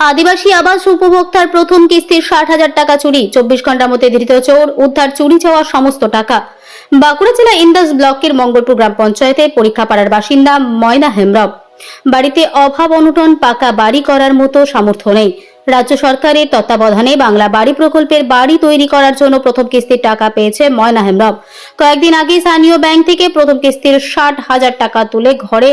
আদিবাসী আবাস উপভোক্তার প্রথম কিস্তির ষাট হাজার টাকা চুরি, চব্বিশ ঘণ্টার মধ্যে ধৃত চোর, উদ্ধার, চুরি যাওয়া সমস্ত টাকা। বাঁকুড়া জেলা ইন্দাস ব্লকের মঙ্গলপুর গ্রাম পঞ্চায়েতে পরীক্ষাপাড়ার বাসিন্দা ময়না হেমরব বাড়িতে অভাব অনুটন, পাকা বাড়ি করার মতো সামর্থ্য নেই। রাজ্য সরকারের তত্ত্বাবধানে বাংলা বাড়ি প্রকল্পের বাড়ি তৈরি করার জন্য প্রথম কিস্তির টাকা পেয়েছে ময়না হেমব্রম। কয়েকদিন আগে স্থানীয় ব্যাংক থেকে প্রথম কিস্তির ষাট হাজার টাকা তুলে ঘরে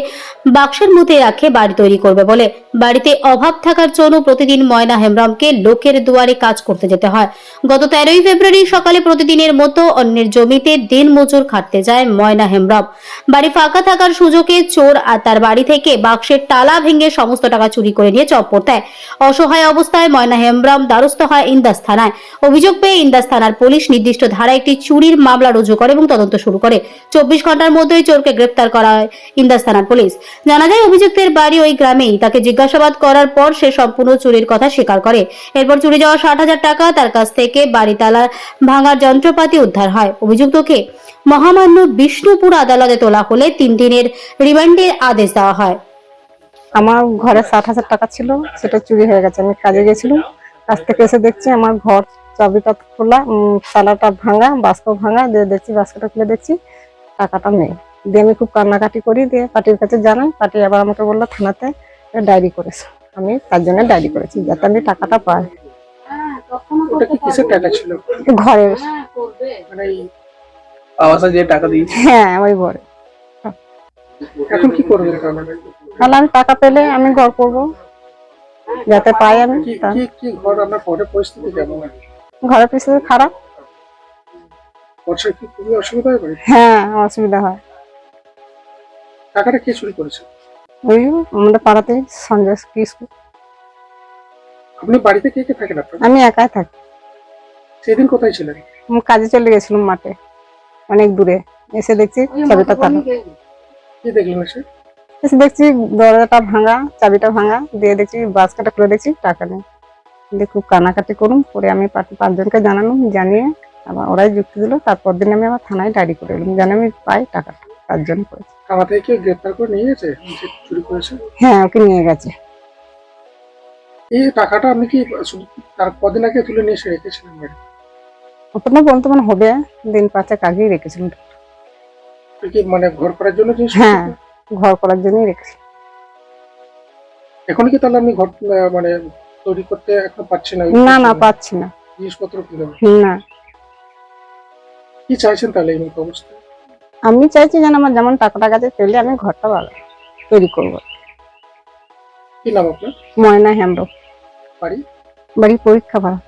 বাক্সের মধ্যে রাখে বাড়ি তৈরি করবে বলে। বাড়িতে অভাব থাকার জন্য প্রতিদিন ময়না হেমব্রমকে লোকের দুয়ারে কাজ করতে যেতে হয়। গত তেরোই ফেব্রুয়ারি সকালে প্রতিদিনের মতো অন্যের জমিতে দিন মজুর খাটতে যায় ময়না হেমব্রম। বাড়ি ফাঁকা থাকার সুযোগে চোর আর তার বাড়ি থেকে বাক্সের টালা ভেঙে সমস্ত টাকা চুরি করে নিয়ে চপ্পর দেয়। অসহায় অবস্থায় ময়না হেমব্রম দ্বারস্থ হয় ইন্দাস থানায়। অভিযোগ পেয়ে ইন্দাস থানার পুলিশ নির্দিষ্ট ধারায় একটি চুরির মামলা রুজু করে এবং তদন্ত শুরু করে। চব্বিশ ঘণ্টার মধ্যেই চোরকে গ্রেপ্তার করা হয় ইন্দাস থানার পুলিশ। জানা যায়, অভিযুক্তের বাড়ি ওই গ্রামেই। তাকে জিজ্ঞাসাবাদ করার পর সে সম্পূর্ণ চুরির কথা স্বীকার করে। এরপর চুরি যাওয়া ষাট হাজার টাকা তার কাছ থেকে বাড়ি তালা ভাঙার যন্ত্রপাতি উদ্ধার হয়। অভিযুক্তকে মহামান্য বিষ্ণুপুর আদালতে তোলা হলে তিন দিনের রিমান্ডের আদেশ দেওয়া হয়। আমার ঘরে ষাট হাজার টাকা ছিল সেটা চুরি হয়ে গেছে। আমি কাজে গেছিলাম কাজ থেকে এসে দেখছি আমার ঘর চাবিটা খোলা তালাটা ভাঙা বাস্ক ভাঙা দিয়ে দেখছি বাস্কটা খুলে দেখছি টাকাটা নেই। দিয়ে আমি খুব কান্নাকাটি করি দিয়ে পার্টির কাছে জানাই পার্টি আবার আমাকে বলল থানাতে ডায়েরি করেছে। আমি তার জন্য ডায়েরি করেছি যাতে আমি টাকাটা পাই। ঘরের। এই আবাসা যে টাকা দিয়েছে? হ্যাঁ ওই ঘরে এখন কি করবেন তাহলে আমি টাকা পেলে আমি ঘর করব। যাতে পাই আমি কি কি ঘর আপনার পরে পরিস্থিতি কেমন? ঘরের পরিস্থিতি খারাপ। বর্ষায় কি খুবই অসুবিধা হয় হ্যাঁ অসুবিধা হয়। টাকাটা কে চুরি করেছে? ওই আমাদের পাড়াতে সঞ্জয় আপনি বাড়িতে কে কে থাকেন আপনার? আমি একাই থাকি। সেদিন কোথায় ছিলেন? কাজে চলে গেছিলাম মাঠে। অনেক দূরে। এসে দেখছি চাবিটা তালা। কি দেখলেন এসে? এসে দেখছি দরজাটা ভাঙা চাবিটা ভাঙা দিয়ে দেখছি বাসকাটা খুলে দেখছি টাকা নেই। দিয়ে খুব কানাকাটি করুন করে আমি পাঁচজনকে জানালাম জানিয়ে আবার ওরাই যুক্তি দিল। তারপর দিন আমি আমার থানায় ডায়েরি করে এলাম জানি আমি পাই টাকাটা তার জন্য করেছি। থানা থেকে কেউ গ্রেপ্তার করে নিয়ে গেছে? চুরি করেছে? হ্যাঁ ওকে নিয়ে গেছে। এই টাকাটা আপনি কি তার কদিন আগে তুলে নিয়ে এসে রেখেছিলেন? ওটা বলতে মানে হবে দিন পাঁচেক আগেই রেখেছিলাম। মানে ঘর করার জন্য হ্যাঁ ঘর করার জন্যই রেখেছি। এখন কি তাহলে আপনি ঘর মানে তৈরি করতে এখন না? না না পাচ্ছি না। জিনিসপত্র না। কি চাইছেন তাহলে এই অবস্থা? আমি চাইছি যেন আমার যেমন টাকা টাকাতে পেলে আমি ঘরটা ভালো তৈরি করব। কি নাম আপনার? ময়না হেমব্রম। বাড়ি? বাড়ি পরীক্ষা ভাড়া।